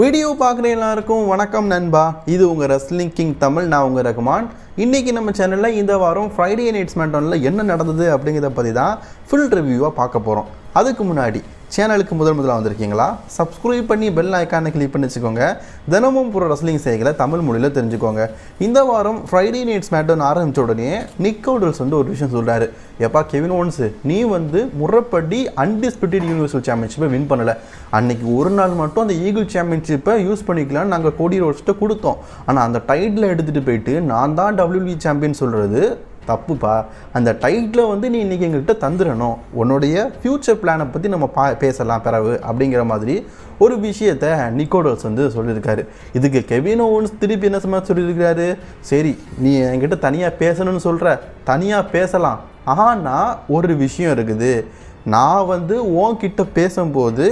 Video பார்க்குற எல்லாருக்கும் வணக்கம் நண்பா. இது உங்கள் ரெஸ்லிங் கிங் தமிழ் நான் உங்கள் ரகுமான். இன்றைக்கி நம்ம சேனலில் இந்த வாரம் ஃப்ரைடே நைட்ஸ் மேட்டோனில் என்ன நடந்தது அப்படிங்கிறத பற்றி தான் ஃபுல் ரிவ்யூவாக பார்க்க போகிறோம் அதுக்கு முன்னாடி சேனலுக்கு முதல் முதலாக வந்திருக்கீங்களா? சப்ஸ்கிரைப் பண்ணி பெல் ஐக்கானை கிளிக் பண்ணி வச்சுக்கோங்க. தினமும் புற ரசலிங் செய்களை தமிழ் மொழியில் தெரிஞ்சுக்கோங்க. இந்த வாரம் ஃப்ரைடே நைட்ஸ் மேட்டோன் ஆரம்பித்த உடனே நிக் அவுடல்ஸ் வந்து ஒரு விஷயம் சொல்கிறாரு எப்பா கெவின் ஓன்ஸ் நீ வந்து முறைப்படி அன்டிஸ்பியூட்டட் யூனிவர்சல் சாம்பியன்ஷிப்பை வின் பண்ணலை. அன்னைக்கு ஒரு நாள் மட்டும் அந்த ஈகிள் சாம்பியன்ஷிப்பை யூஸ் பண்ணிக்கலாம்னு நாங்கள் கோடி ரோட்ஸ்ட்டு கொடுத்தோம். ஆனால் அந்த டைட்டில் எடுத்துகிட்டு போயிட்டு நான் தான் டபிள்யூபி சாம்பியன் சொல்கிறது தப்புப்பா. அந்த டைட்டில் வந்து நீ இன்றைக்கி எங்கள்கிட்ட தந்துடணும். உன்னுடைய ஃப்யூச்சர் பிளானை பற்றி நம்ம பா பேசலாம் பிறகு அப்படிங்கிற மாதிரி ஒரு விஷயத்த நிக்கோடோஸ் வந்து சொல்லியிருக்காரு. இதுக்கு கெவினோ ஓன்ஸ் திருப்பி என்ன சமா சொல்லியிருக்காரு சரி நீ என்கிட்ட தனியாக பேசணும்னு சொல்கிற தனியாக பேசலாம். ஆனால் ஒரு விஷயம் இருக்குது. நான் வந்து உன்கிட்ட பேசும்போது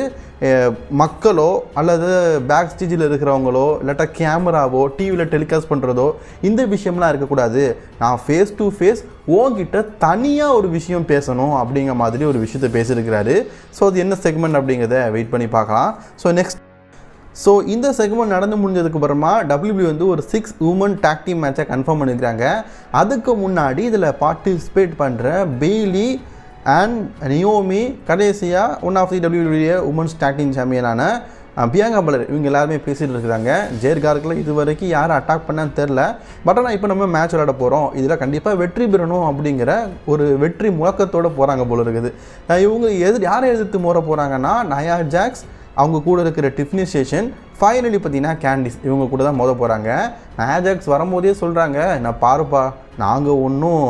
மக்களோ அல்லது பேக் ஸ்டேஜில் இருக்கிறவங்களோ இல்லாட்டா கேமராவோ டிவியில் டெலிகாஸ்ட் பண்ணுறதோ இந்த விஷயம்லாம் இருக்கக்கூடாது. நான் ஃபேஸ் டு ஃபேஸ் உன்கிட்ட தனியாக ஒரு விஷயம் பேசணும் அப்படிங்கிற மாதிரி ஒரு விஷயத்த பேசியிருக்கிறாரு. ஸோ அது என்ன செக்மெண்ட் அப்படிங்கிறத வெயிட் பண்ணி பார்க்கலாம். ஸோ நெக்ஸ்ட் ஸோ இந்த செக்மெண்ட் நடந்து முடிஞ்சதுக்கு அப்புறமா டபிள்யூபி வந்து ஒரு சிக்ஸ் உமன் டாக் மேட்சை கன்ஃபார்ம் பண்ணியிருக்காங்க அதுக்கு முன்னாடி இதில் பார்ட்டிசிபேட் பண்ணுற பெய்லி அண்ட் நியோமி கடைசியாக one of the WW women's tag சாம்பியனான பியாங்கா பலர் இவங்க எல்லாருமே பேசிகிட்டு இருக்கிறாங்க. ஜேர்கார்கில் இது வரைக்கும் யார் அட்டாக் பண்ணான்னு தெரில பட் ஆனால் இப்போ நம்ம மேட்ச் விளையாட போகிறோம் இதில் கண்டிப்பாக வெற்றி பெறணும் அப்படிங்கிற ஒரு வெற்றி முழக்கத்தோடு போகிறாங்க போல இருக்குது. இவங்க எதிர் யாரை எதிர்த்து மோற போகிறாங்கன்னா நயா ஜாக்ஸ் அவங்க கூட இருக்கிற டிஃப்னி ஸ்டேஷன் ஃபைனலி பார்த்தீங்கன்னா கேண்டிஸ் இவங்க கூட தான் மோத போகிறாங்க மேஜாக்ஸ் வரும்போதே சொல்கிறாங்க நான் பாருப்பா நாங்கள் ஒன்றும்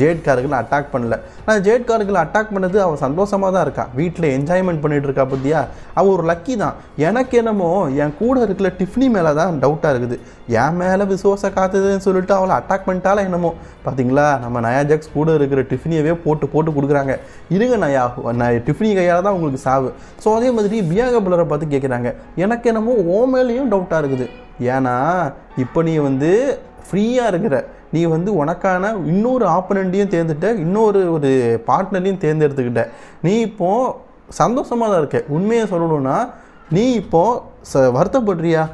ஜேட்காரர்களை அட்டாக் பண்ணல. நான் ஜேட் கார்களை அட்டாக் பண்ணது அவள் சந்தோஷமாக தான் இருக்கா. வீட்டில் என்ஜாய்மெண்ட் பண்ணிகிட்டு இருக்கா பத்தியா? அவள் ஒரு லக்கி தான். எனக்கு என்னமோ என் கூட இருக்கிற டிஃப்னி மேலே தான் டவுட்டாக இருக்குது. என் மேலே விசுவாச காத்துதுன்னு சொல்லிட்டு அவளை அட்டாக் பண்ணிட்டாலே என்னமோ? பார்த்தீங்களா நம்ம நயாஜாக்ஸ் கூட இருக்கிற டிஃப்னியவே போட்டு போட்டு கொடுக்குறாங்க. இருங்க நயா நான் டிஃப்னி கையால் தான் உங்களுக்கு சாவு. ஸோ அதே மாதிரி பியாக பிள்ளரை பார்த்து கேட்குறாங்க எனக்கு என்னமோ ஓ மேலேயும் டவுட்டாக இருக்குது. ஏன்னா இப்போ நீ வந்து ஃப்ரீயாக இருக்கிற. நீ வந்து உனக்கான இன்னொரு ஆப்பனண்ட்டையும் தேர்ந்துட்ட இன்னொரு ஒரு பார்ட்னரையும் தேர்ந்தெடுத்துக்கிட்ட. நீ இப்போது சந்தோஷமாக தான் இருக்க. உண்மையை சொல்லணும்னா நீ இப்போது ச வருத்தப்படுறியா?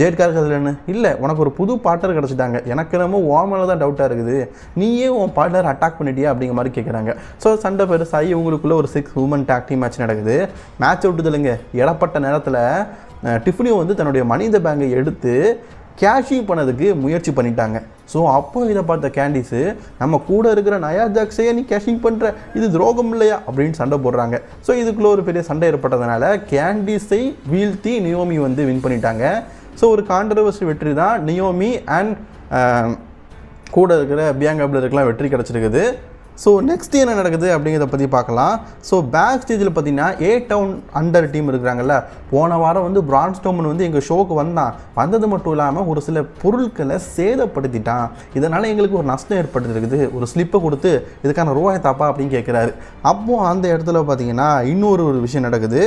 ஜெயிட்காருக்கு இல்லைன்னு இல்லை உனக்கு ஒரு புது பார்ட்னர் கிடச்சிட்டாங்க. எனக்கு என்னமோ உன் மேலே தான் டவுட்டாக இருக்குது. நீயே உன் பார்ட்னர் அட்டாக் பண்ணிட்டியா அப்படிங்கிற மாதிரி கேட்குறாங்க ஸோ சண்டை பெருசாகி உங்களுக்குள்ளே ஒரு six woman tag team match நடக்குது. மேட்ச் விட்டுதில்லைங்க இடப்பட்ட நேரத்தில் டிஃப்னியோ வந்து தன்னுடைய மனித பேங்கை எடுத்து கேஷ்யூ பண்ணதுக்கு முயற்சி பண்ணிட்டாங்க. ஸோ அப்போ இதை பார்த்த கேண்டிஸு நம்ம கூட இருக்கிற நயா ஜாக்ஸையே நீ கேஷிங் பண்ணுற இது துரோகம் இல்லையா? அப்படின்னு சண்டை போடுறாங்க. ஸோ இதுக்குள்ளே ஒரு பெரிய சண்டை ஏற்பட்டதுனால கேண்டிஸை வீழ்த்தி நியோமி வந்து வின் பண்ணிட்டாங்க. ஸோ ஒரு கான்ட்ரவர்சி வெற்றி தான். நியோமி அண்ட் கூட இருக்கிற பியாங்கா பிளருக்குலாம் வெற்றி கிடச்சிருக்குது. ஸோ நெக்ஸ்ட் என்ன நடக்குது அப்படிங்கிறத பற்றி பார்க்கலாம். ஸோ பேக் ஸ்டேஜில் பார்த்தீங்கன்னா ஏ டவுன் அண்டர் டீம் இருக்கிறாங்கல்ல. போன வாரம் வந்து பிரான்ஸ்டோமன் வந்து எங்கள் ஷோக்கு வந்தான். வந்தது மட்டும் இல்லாமல் ஒரு சில பொருட்களை சேதப்படுத்திட்டான். இதனால் எங்களுக்கு ஒரு நஷ்டம் ஏற்பட்டுருக்குது. ஒரு ஸ்லிப்பை கொடுத்து இதுக்கான ரூபாய் தாப்பா அப்படின்னு கேட்குறாரு அப்போது அந்த இடத்துல பார்த்தீங்கன்னா இன்னொரு ஒரு விஷயம் நடக்குது.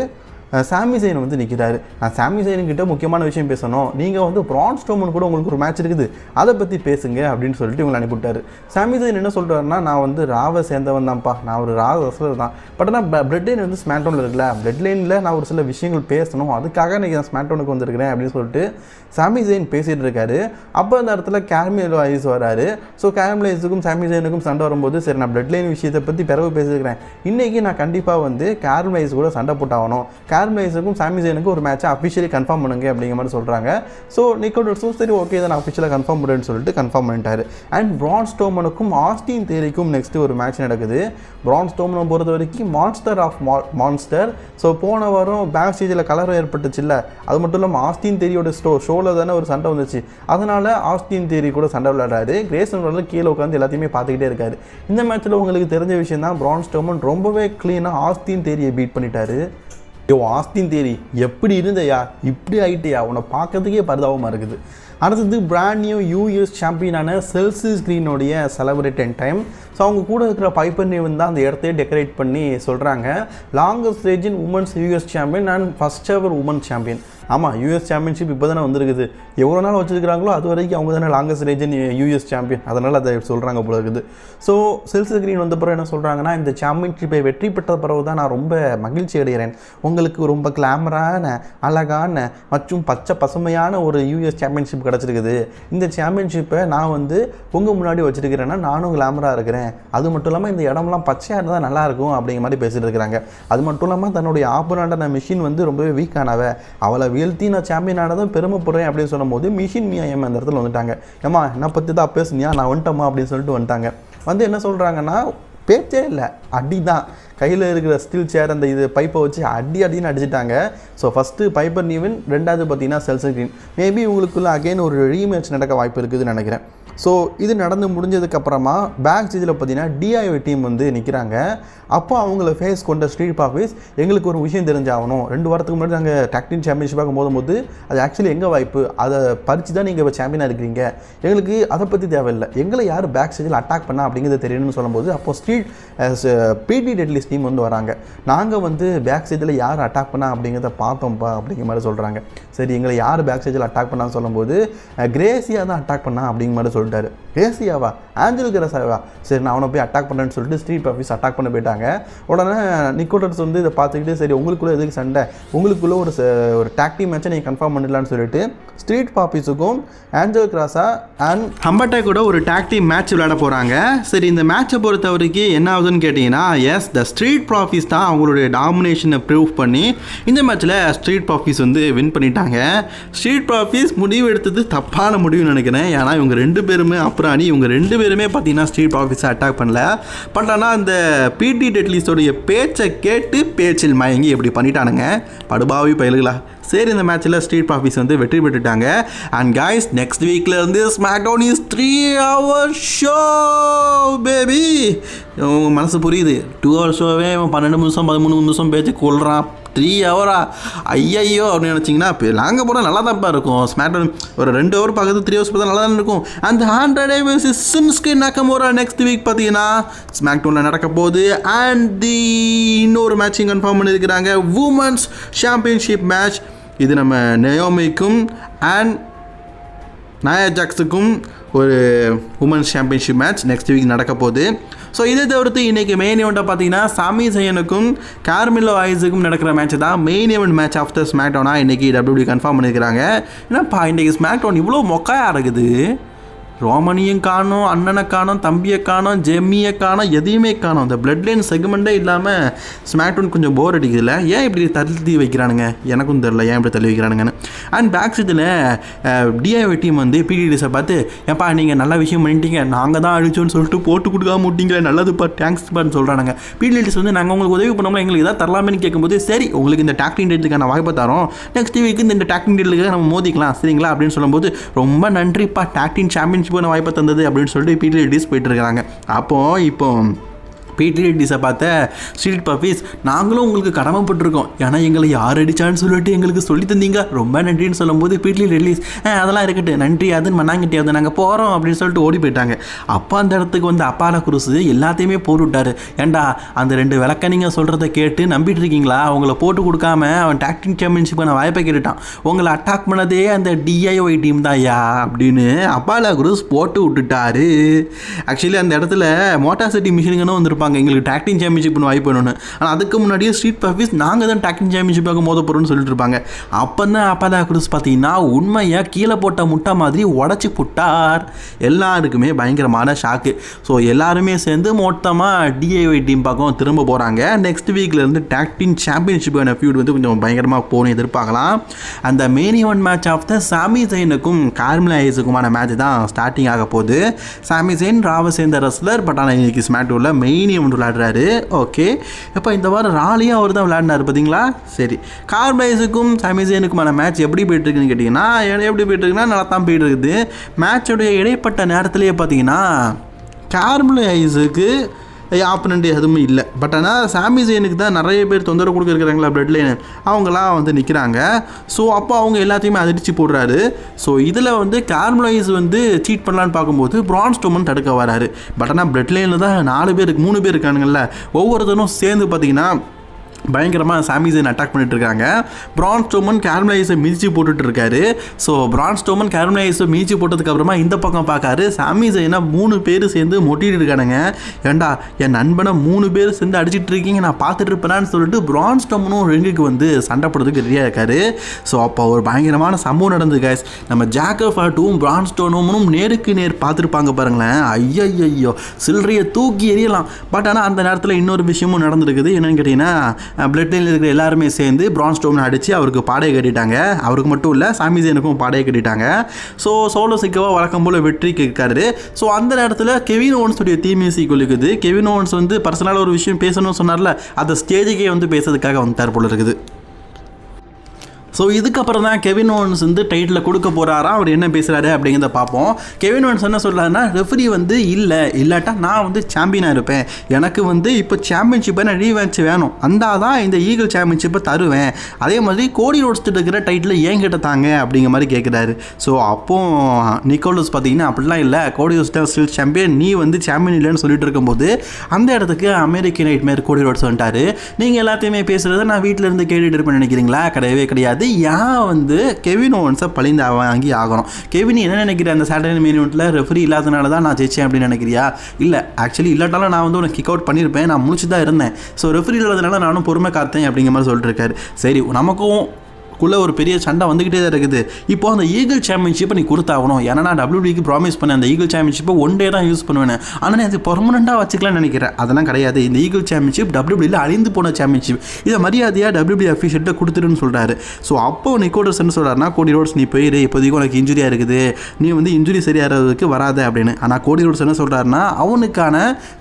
சாமி சைன் வந்து நிற்கிறாரு நான் சாமி சைனுக்கிட்ட முக்கியமான விஷயம் பேசணும். நீங்கள் வந்து பிரான் ஸ்டோமன் கூட உங்களுக்கு ஒரு மேட்ச் இருக்குது. அதை பற்றி பேசுங்க அப்படின்னு சொல்லிட்டு இவங்களை அனுப்பிவிட்டாரு. சாமி சைன் என்ன சொல்கிறாருன்னா நான் வந்து ராவை சேர்ந்தவன் தான்ப்பா. நான் ஒரு ராவ ரசலர் தான். பட் ஆனால் பிளட் லைன் வந்து ஸ்மாட்டோனில் இருக்குல்ல. பிளட் லைனில் நான் ஒரு சில விஷயங்கள் பேசணும். அதுக்காக இன்றைக்கி நான் ஸ்மாட்டோனுக்கு வந்திருக்கிறேன் அப்படின்னு சொல்லிட்டு சாமி ஜெயின் பேசிகிட்டு இருக்காரு. அப்போ அந்த இடத்துல கேர்மில் ஐஸ் வராரு. ஸோ கேரமிலைஸுக்கும் சாமி ஜெயினுக்கும் சண்டை வரும்போது சரி நான் பிளட் லைன் விஷயத்தை பற்றி பிறகு பேசியிருக்கிறேன். இன்றைக்கி நான் கண்டிப்பாக வந்து கேர்மில் கூட சண்டை போட்டாகணும். கேர்மலைஸுக்கும் சாமி ஜெயினுக்கும் ஒரு மேட்சை அஃபிஷியலி கன்ஃபார்ம் பண்ணுங்க அப்படிங்கிற மாதிரி சொல்கிறாங்க ஸோ நிக்கோடர்ஸும் சரி ஓகே தான் அஃபிஷியலாக கன்ஃபார்ம் பண்ணுறேன்னு சொல்லிட்டு கன்ஃபார்ம் பண்ணிட்டாரு. அண்ட் பிரான் ஸ்டோமனுக்கும் ஆஸ்டின் தேரிக்கும் நெக்ஸ்ட் ஒரு மேட்ச் நடக்குது. பிரான் ஸ்டோமனை பொறுத்த வரைக்கும் மான்ஸ்டர் ஆஃப் மான்ஸ்டர் ஸோ போன வாரம் பேக் ஸ்டேஜில் கலர் ஏற்பட்டுச்சுல்ல அது மட்டும் இல்லாமல் ஆஸ்டின் தேரியோட ஸ்டோ ஷோவில் தானே ஒரு சண்டை வந்துச்சு. அதனால் ஆஸ்டின் தேரி கூட சண்டை விளையாடாரு கிரேசன் வந்து கீழே உட்காந்து எல்லாத்தையுமே பார்த்துக்கிட்டே இருக்காரு. இந்த மேட்ச்சில் உங்களுக்கு தெரிஞ்ச விஷயம் தான் பிரான் ஸ்டோமன் ரொம்பவே க்ளீனாக ஆஸ்தின் தேரியை பீட் பண்ணிட்டாரு. யோ ஆஸ்தின் தேரி எப்படி இருந்தையா? இப்படி ஆயிட்டியா? உன்னை பார்க்கறதுக்கே பரிதாபமாக இருக்குது. அடுத்தது பிராண்ட் நியூ யூஎஸ் சாம்பியனான செல்சி ஸ்க்ரீனோடைய செலப்ரேட் டைம் அவங்க கூட இருக்கிற பைப்பர் நேவன் தான் அந்த இடத்தையே டெக்கரேட் பண்ணி சொல்கிறாங்க longest reigning women's US champion and first ever woman champion ஆமாம் யூஎஸ் சாம்பியன்ஷிப் இப்போ தானே வந்திருக்குது. எவ்வளோ நாள் வச்சிருக்காங்களோ அது வரைக்கும் அவங்க தானே லாங்கஸ்ட் ரேஜன் யூஎஸ் சாம்பியன் அதனால் அதை சொல்கிறாங்க போல இருக்குது. ஸோ சில்ஸ் கிரீன் வந்த பிறகு என்ன சொல்கிறாங்கன்னா இந்த சாம்பியன்ஷிப்பை வெற்றி பெற்ற பிறகு தான் நான் ரொம்ப மகிழ்ச்சி அடைகிறேன். உங்களுக்கு ரொம்ப கிளாமரான அழகான மற்றும் பச்சை பசுமையான ஒரு யூஎஸ் சாம்பியன்ஷிப் கிடச்சிருக்குது. இந்த சாம்பியன்ஷிப்பை நான் வந்து உங்கள் முன்னாடி வச்சுருக்கிறேன்னா நானும் கிளாமராக இருக்கிறேன். அது மட்டும் இல்லாமல் இந்த இடம்லாம் பச்சையாக இருந்தால் நல்லா இருக்கும் அப்படிங்கிற மாதிரி பேசிகிட்டு இருக்கிறாங்க. அது மட்டும் இல்லாமல் தன்னுடைய ஆப்போனண்டான மிஷின் வந்து ரொம்பவே வீக்கானவ அவளை வீழ்த்தி நான் சாம்பியன் ஆனதும் பெருமைப்படுறேன் அப்படின்னு சொல்லும்போது மிஷின் மியா ஏமா அந்த இடத்துல வந்துட்டாங்க. ஏமா என்னை பற்றி தான் பேசுனியா? நான் வந்துட்டம்மா அப்படின்னு சொல்லிட்டு வந்துட்டாங்க. வந்து என்ன சொல்கிறாங்கன்னா பேச்சே இல்லை அடி தான் கையில் இருக்கிற ஸ்டீல் சேர் அந்த இது பைப்பை வச்சு அடி அடின்னு அடிச்சிட்டாங்க. ஸோ ஃபஸ்ட்டு பைப்பர் நீவின் ரெண்டாவது பார்த்தீங்கன்னா செல்சர் கிரீன் மேபி உங்களுக்குள்ள அகைன் ஒரு ரீமேட்ச் நடக்க வாய்ப்பு இருக்குதுன்னு நினைக்கிறேன். ஸோ இது நடந்து முடிஞ்சதுக்கப்புறமா பேக் ஸ்டேஜில் பார்த்தீங்கன்னா டிஐஓ டீம் வந்து நிற்கிறாங்க அப்போ அவங்கள ஃபேஸ் கொண்ட ஸ்ட்ரீட் பாஃபீஸ் எங்களுக்கு ஒரு விஷயம் தெரிஞ்சாகணும். ரெண்டு வாரத்துக்கு முன்னாடி நாங்கள் டாக்டின் சாம்பியன்ஷிப்பாக போதும்போது அது ஆக்சுவலி எங்கள் வாய்ப்பு? அதை பறித்து தான் நீங்கள் இப்போ சாம்பியனாக இருக்கிறீங்க. எங்களுக்கு அதை பற்றி தேவையில்லை. எங்களை யார் பேக் ஸ்டேஜில் அட்டாக் பண்ணா அப்படிங்கிறது தெரியணும்னு சொல்லும்போது அப்போ ஸ்ட்ரீட் பிடி டெட்லிஸ் டீம் வந்து வராங்க. நாங்கள் வந்து பேக் ஸ்டேஜில் யார் அட்டாக் பண்ணா அப்படிங்கிறத பார்த்தோம்ப்பா அப்படிங்கிற மாதிரி சொல்கிறாங்க சரி எங்களை யார் பேக் ஸ்டேஜில் அட்டாக் பண்ணான்னு சொல்லும்போது கிரேசியாக தான் அட்டாக் பண்ணா அப்படிங்கிற மாதிரி சொல்லிட்டாரு. கிரேசியாவா ஆஞ்சல் கிரேசாவா சரி நான் அவனை போய் அட்டாக் பண்ணேன்னு சொல்லிட்டு ஸ்ட்ரீட் ஆஃபீஸ் அட்டாக் பண்ண போயிட்டாங்க. உடனே நிக்கோட்டர்ஸ் வந்து இதை பார்த்துக்கிட்டு சரி உங்களுக்குள்ளே எதுக்கு சண்டை? உங்களுக்குள்ளே ஒரு ஒரு டாக்டி மேட்சை நீங்கள் கன்ஃபார்ம் பண்ணிடலான்னு சொல்லிட்டு ஸ்ட்ரீட் பாப்பிஸுக்கும் ஆஞ்சல் கிராஸா அண்ட் ஹம்பட்டை கூட ஒரு டாக்டி மேட்ச் விளையாட போகிறாங்க சரி இந்த மேட்சை பொறுத்த வரைக்கும் என்ன ஆகுதுன்னு கேட்டிங்கன்னா எஸ் த ஸ்ட்ரீட் ப்ராஃபீஸ் தான் அவங்களுடைய டாமினேஷனை ப்ரூவ் பண்ணி இந்த மேட்ச்சில் ஸ்ட்ரீட் ப்ராஃபீஸ் வந்து வின் பண்ணிட்டாங்க. ஸ்ட்ரீட் ப்ராஃபீஸ் முடிவு எடுத்தது தப்பான முடிவுன்னு நினைக்கிறேன். ஏன்னா இவங்க ரெண்டு பேருமே அப்புறம் அணி இவங்க ரெண்டு பேருமே பார்த்தீங்கன்னா ஸ்ட்ரீட் ப்ராஃபிஸை அட்டாக் பண்ணல. பட் ஆனால் அந்த பிடி டெட்லிஸோடைய பேச்சை கேட்டு பேச்சில் மயங்கி இப்படி பண்ணிட்டானுங்க. படுபாவி பயலுகளா. சரி இந்த மேட்ச்சில் ஸ்ட்ரீட் ஆஃபீஸ் வந்து வெற்றி பெற்றுட்டாங்க. அண்ட் கைஸ் நெக்ஸ்ட் வீக்கில் இருந்து SmackDown is three hour show baby உங்கள் மனசு புரியுது? டூ ஹவர் ஷோவே பன்னெண்டு நிமிஷம் பதிமூணு நிமிஷம் பேச்சு கொள்றான் த்ரீ ஹவரா ஐயையோ அப்படின்னு நினச்சிங்கன்னா இப்போ லாங்க போனால் நல்லா தான்ப்பா இருக்கும். ஸ்மார்ட் ஒரு ரெண்டு ஹவர் பார்க்குறது த்ரீ ஹவர்ஸ் பார்த்தா நல்லா தான் இருக்கும். அந்த ஹண்ட்ரட் ஏவர்ஸ் சின்ஸ்கே நக்கமோரா நெக்ஸ்ட் வீக் பார்த்தீங்கன்னா ஸ்மாக் டவுனில் நடக்க போகுது. அண்ட் தி இன்னொரு மேட்சிங் கன்ஃபார்ம் பண்ணியிருக்கிறாங்க. உமன்ஸ் சாம்பியன்ஷிப் மேட்ச் இது நம்ம நயோமிக்கும் அண்ட் நாயா ஜாக்ஸுக்கும் ஒரு women's championship match next week நடக்க போகுது. ஸோ இதை தவிர்த்து இன்றைக்கி மெயின் இவெண்ட்டை பார்த்தீங்கன்னா சாமி சையனுக்கும் கார்மிலோ ஐஸுக்கும் நடக்கிற மேட்ச் தான் main event match of the ஸ்மாக்டவுனாக இன்றைக்கி டபிள்யூடி கன்ஃபார்ம் பண்ணியிருக்கிறாங்க. ஏன்னா இன்றைக்கி ஸ்மாக்டவுன் இவ்வளோ மொக்கையாக இருக்குது ரோமனியும் காணும் அண்ணனை காணும் தம்பியை காணும் ஜெம்மியை காணும் எதையுமே காணும். இந்த பிளட் லைன் செக்மெண்ட்டே இல்லாமல் ஸ்மாக்டவுன் கொஞ்சம் போர் அடிக்குதுல்ல? ஏன் இப்படி தள்ளி வைக்கிறானுங்க? எனக்கும் தெரில ஏன் இப்படி தள்ளி வைக்கிறானுங்கன்னு. அண்ட் பேக் சீட்டில் டிஐஓ டீம் வந்து பிடிடிஸை பார்த்து ஏப்பா நீங்கள் நல்ல விஷயம் பண்ணிட்டீங்க. நாங்கள் தான் அழிச்சோன்னு சொல்லிட்டு போட்டு கொடுக்காம விட்டீங்களே நல்லதுப்பா தேங்க்ஸ்ப்பான்னு சொல்கிறானுங்க பிடிடிஸ் வந்து நாங்கள் உங்களுக்கு உதவி பண்ணோம்னா எங்களுக்கு எதாவது தரலாமேன்னு கேட்கும்போது சரி உங்களுக்கு இந்த டாக்டிங் டேட்டுக்கான வாய்ப்பை தரோம். நெக்ஸ்ட் வீக்கு இந்த டாக்டிங் டேட்டுக்காக நம்ம மோதிக்கலாம் சரிங்களா? அப்படின்னு சொல்லும்போது ரொம்ப நன்றிப்பா டாக்டிங் போன வாய்ப்பை தந்தது அப்படின்னு சொல்லிட்டு பிடிடிஸ் போயிட்டு இருக்காங்க அப்போ இப்போ பிடி பார்த்த ஸ்ட்ரீட் பப்பீஸ் நாங்களும் உங்களுக்கு கடமைப்பட்டிருக்கோம் ஏன்னா எங்களை யார் அடித்தான்னு சொல்லிட்டு எங்களுக்கு சொல்லி தந்தீங்க. ரொம்ப நன்றின்னு சொல்லும்போது பீட்லி ரிலீஸ் அதெல்லாம் இருக்கட்டும். நன்றி அதுன்னு மண்ணாங்கிட்டே நாங்கள் போகிறோம் அப்படின்னு சொல்லிட்டு ஓடி போயிட்டாங்க. அப்போ அந்த இடத்துக்கு வந்து அப்பால குருசு எல்லாத்தையுமே போட்டு விட்டாரு ஏண்டா அந்த ரெண்டு விளக்க நீங்கள் சொல்கிறத கேட்டு நம்பிட்டு இருக்கீங்களா? அவங்கள போட்டு கொடுக்காம அவன் டாக்டிங் சாம்பியன்ஷிப்பான வாய்ப்பை கேட்டுட்டான். உங்களை அட்டாக் பண்ணதே அந்த டிஐஒய் டீம் தான் ஐயா அப்படின்னு அப்பால குருஸ் போட்டு விட்டுட்டாரு. ஆக்சுவலி அந்த இடத்துல மோட்டார் சிட்டி மிஷினுங்கன்னு வந்திருப்பாங்க. எங்களுக்கு டாக்டிங் சாம்பியன்ஷிப்னு வாய்ப்பு வேணும்னு. ஆனால் அதுக்கு முன்னாடியே ஸ்ட்ரீட் பர்ஃபீஸ் நாங்கள் தான் டாக்டிங் சாம்பியன்ஷிப்பாக மோத போகிறோம்னு சொல்லிட்டு இருப்பாங்க. அப்போ தான் அப்பாதா குருஸ் பார்த்தீங்கன்னா உண்மையாக கீழே போட்ட முட்டை மாதிரி உடச்சி புட்டார். எல்லாருக்குமே பயங்கரமான ஷாக்கு ஸோ எல்லாருமே சேர்ந்து மொத்தமாக டிஐஒய் டீம் பக்கம் திரும்ப போகிறாங்க நெக்ஸ்ட் வீக்லேருந்து டாக்டிங் சாம்பியன்ஷிப்பான ஃபியூட் வந்து கொஞ்சம் பயங்கரமாக போகணும் எதிர்பார்க்கலாம். அந்த main one match of the Sami ஜெயினுக்கும் கார்மிலா ஐஸுக்குமான match தான் ஸ்டார்டிங் ஆக போகுது. சாமி ஜெயின் ராவ சேர்ந்த ரஸ்லர் பட் ஆனால் இன்னைக்கு ஸ்மாட்டூரில் மெயின் ஈவெண்ட் விளையாடுறாரு. ஓகே இப்போ இந்த வாரம் ராலியும் அவர் தான் விளையாடினார் பார்த்தீங்களா சரி. கார்பைஸுக்கும் சமிசேனுக்குமான மேட்ச் எப்படி போயிட்டுருக்குன்னு கேட்டிங்கன்னா எப்படி போயிட்டுருக்குன்னா நல்லா தான் போயிட்டு இருக்குது மேட்சோடைய இடைப்பட்ட நேரத்துலேயே பார்த்தீங்கன்னா கார்மிலா ஆப்பனண்ட் எதுவுமே இல்லை. பட் ஆனால் சாமி ஜெயினுக்கு தான் நிறைய பேர் தொந்தரவு கொடுக்குறாங்களா பிளட் லைன் அவங்களாம் வந்து நிற்கிறாங்க ஸோ அப்போ அவங்க எல்லாத்தையுமே அதிர்ச்சி போடுறாரு. ஸோ இதில் வந்து கார்மலைஸ் வந்து சீட் பண்ணலான்னு பார்க்கும்போது பிரான்ஸ் டோமன் தடுக்க வராரு. பட் ஆனால் பிளட் லைனில் தான் நாலு பேருக்கு மூணு பேர் இருக்கானுங்கல்ல. ஒவ்வொருத்தரும் சேர்ந்து பார்த்தீங்கன்னா பயங்கரமாக சாமிசன் அட்டாக் பண்ணிட்டு இருக்காங்க பிரான் ஸ்டோமன் கேரமலைஸை மிதிச்சு போட்டுட்டு இருக்காரு ஸோ பிரான் ஸ்டோமன் கேரமலைஸை மிதிச்சு போட்டதுக்கப்புறமா இந்த பக்கம் பார்க்காரு. சாமிசைனா மூணு பேர் சேர்ந்து மொட்டிட்டு இருக்கானுங்க. ஏண்டா என் நண்பனை மூணு பேர் சேர்ந்து அடிச்சிட்டு இருக்கீங்க நான் பார்த்துட்டு இருப்பேனான்னு சொல்லிட்டு பிரான் ஸ்டோமனும் ரிங்குக்கு வந்து சண்டை போடுறதுக்கு ரெடியாக இருக்காரு. ஸோ அப்போ ஒரு பயங்கரமான சம்பவம் நடந்தது guys. நம்ம ஜாக்கப் ஆட்டும் பிரான் ஸ்டோனும் நேருக்கு நேர் பார்த்துருப்பாங்க பாருங்களேன். ஐயோ சில்லறையை தூக்கி எரியலாம் பட் ஆனால் அந்த நேரத்தில் இன்னொரு விஷயமும் நடந்திருக்குது. என்னன்னு கேட்டிங்கன்னா பிளட் லைனில் இருக்கிற எல்லாருமே சேர்ந்து பிரான் ஸ்டோன் அடித்து அவருக்கு பாடையை கட்டிட்டாங்க. அவருக்கு மட்டும் இல்லை சாமிசேனுக்கும் பாடையை கட்டிட்டாங்க. ஸோ சோலோ சிக்கவா வழக்கம் போல் வெற்றி கேட்காரு ஸோ அந்த நேரத்தில் கெவின் ஓன்ஸுடைய தீமியூசி கொள்ளுக்குது கெவின் ஓன்ஸ் வந்து பர்சனலாக ஒரு விஷயம் பேசணும்னு சொன்னார்ல அந்த ஸ்டேஜுக்கே வந்து பேசுறதுக்காக வந்துட்டார் போல இருக்குது. ஸோ இதுக்கப்புறம் தான் கெவின் ஓன்ஸ் வந்து டைட்டில் கொடுக்க போகிறாரா அவர் என்ன பேசுகிறாரு அப்படிங்கிறத பார்ப்போம். கெவின் ஓன்ஸ் என்ன சொல்கிறாருன்னா ரெஃபரி வந்து இல்லை. இல்லாட்டா நான் வந்து சாம்பியனாக இருப்பேன். எனக்கு வந்து இப்போ சாம்பியன்ஷிப்பை நான் ரீவேன்ச் வேணும். அந்த தான் இந்த ஈகிள் சாம்பியன்ஷிப்பை தருவேன். அதே மாதிரி கோடி ரோட்ஸ்ட்டு இருக்கிற டைட்டில் ஏன் கிட்ட தாங்க அப்படிங்கிற மாதிரி கேட்குறாரு ஸோ அப்போ நிக்கோலஸ் பார்த்தீங்கன்னா அப்படிலாம் இல்லை. கோடி ரோட்ஸ் ஸ்டில் சாம்பியன் நீ வந்து சாம்பியன் இல்லைன்னு சொல்லிட்டு இருக்கும்போது அந்த இடத்துக்கு அமெரிக்கன் நைட் மேர் கோடி ரோட்ஸ் வந்துட்டார். நீங்கள் எல்லாத்தையுமே பேசுகிறத நான் வீட்டில் இருந்து கேட்டுட்டு இருப்பேன் நினைக்கிறீங்களா? கிடையவே கிடையாது. ஏன் வந்து கெவின் ஓவன்ஸை பழிந்து வாங்கி ஆகணும்? கெவின் என்ன நினைக்கிற? அந்த சாட்டர்டே மினிட்ல ரெஃபரி இல்லாதனால தான் நான் ஜெயிச்சேன் அப்படின்னு நினைக்கிறியா? இல்லை ஆக்சுவலி இல்லாட்டாலும் நான் வந்து உனக்கு கிக் அவுட் பண்ணியிருப்பேன் நான் முடிச்சு தான் இருந்தேன். ஸோ ரெஃபரி இல்லாதனால நானும் பொறுமை காத்தேன் அப்படிங்கிற மாதிரி சொல்லிட்டு இருக்காரு. சரி நமக்கும் எனக்குள்ளே ஒரு பெரிய சண்டை வந்துக்கிட்டே தான் இருக்குது. இப்போ அந்த ஈகிள் சாம்பியன்ஷிப்பை நீ கொடுத்தாகணும். ஏன்னா நான் டபிள்யூடிக்கு ப்ராமிஸ் பண்ணேன் அந்த ஈகிள் சாம்பியன்ஷிப்பை ஒன் டே தான் யூஸ் பண்ணுவேன் ஆனால் நான் அது பர்மனெண்ட்டாக வச்சுக்கலாம்னு நினைக்கிறேன் அதெல்லாம் கிடையாது. இந்த ஈகிள் சாம்பியன்ஷிப் டபிள்யூடியில் அழிந்து போன சாம்பியன்ஷிப் இதை மரியாதையாக டபிள்யூடி அஃபிஷியல்கிட்ட கொடுத்துருன்னு சொல்கிறாரு ஸோ அப்போ நிக்கோடர்ஸ் என்ன சொல்கிறாருன்னா கோடி ரோட்ஸ் நீ போயிரு. இப்போதைக்கு உனக்கு இன்ஜுரியாக இருக்குது. நீ வந்து இன்ஜுரி சரியாகிறதுக்கு வராத அப்படின்னு. ஆனால் கோடி ரோட்ஸ் என்ன சொல்கிறாருன்னா அவனுக்கான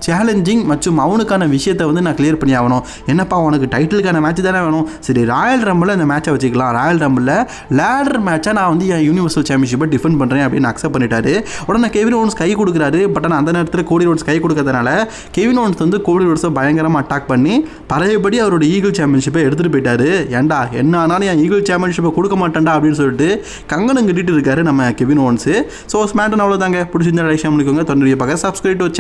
சேலஞ்சிங் மற்றும் அவனுக்கான விஷயத்தை வந்து நான் கிளியர் பண்ணி ஆகணும். என்னப்பா உனக்கு டைட்டிலுக்கான மேட்ச் தானே வேணும்? சரி ராயல் ரம்பில் இந்த மேட்சை வச்சுக்கலாம். ராயல் ரம்பிளில் லேடர் மேட்சை நான் வந்து என் யூனிவர்சல் சாம்பியன்ஷிப்பை டிஃபெண்ட் பண்ணுறேன் அப்படின்னு அக்செப்ட் பண்ணிட்டாரு. உடனே கெவின் ஓன்ஸ் கை கொடுக்குறாரு. பட் ஆனால் அந்த நேரத்தில் கோடி ரோட்ஸ் கை கொடுக்கறதுனால கெவின் ஓன்ஸ் வந்து கோடி ரோட்ஸை பயங்கரமாக அட்டாக் பண்ணி பழையபடி அவரோட ஈகிள் சாம்பியன்ஷிப்பை எடுத்துகிட்டு போயிட்டாரு. ஏண்டா என்ன ஆனாலும் என் ஈகிள் சாம்பியன்ஷிப்பை கொடுக்க மாட்டேன்டா அப்படின்னு சொல்லிட்டு கங்கணம் கட்டிட்டு இருக்காரு நம்ம கெவின் ஓன்ஸு ஸோ ஸ்மேட்டன் அவ்வளோதாங்க பிடிச்சிருந்தா லைக் பண்ணிக்கோங்க. தொண்டரிய பார்க்க. Subscribe to channel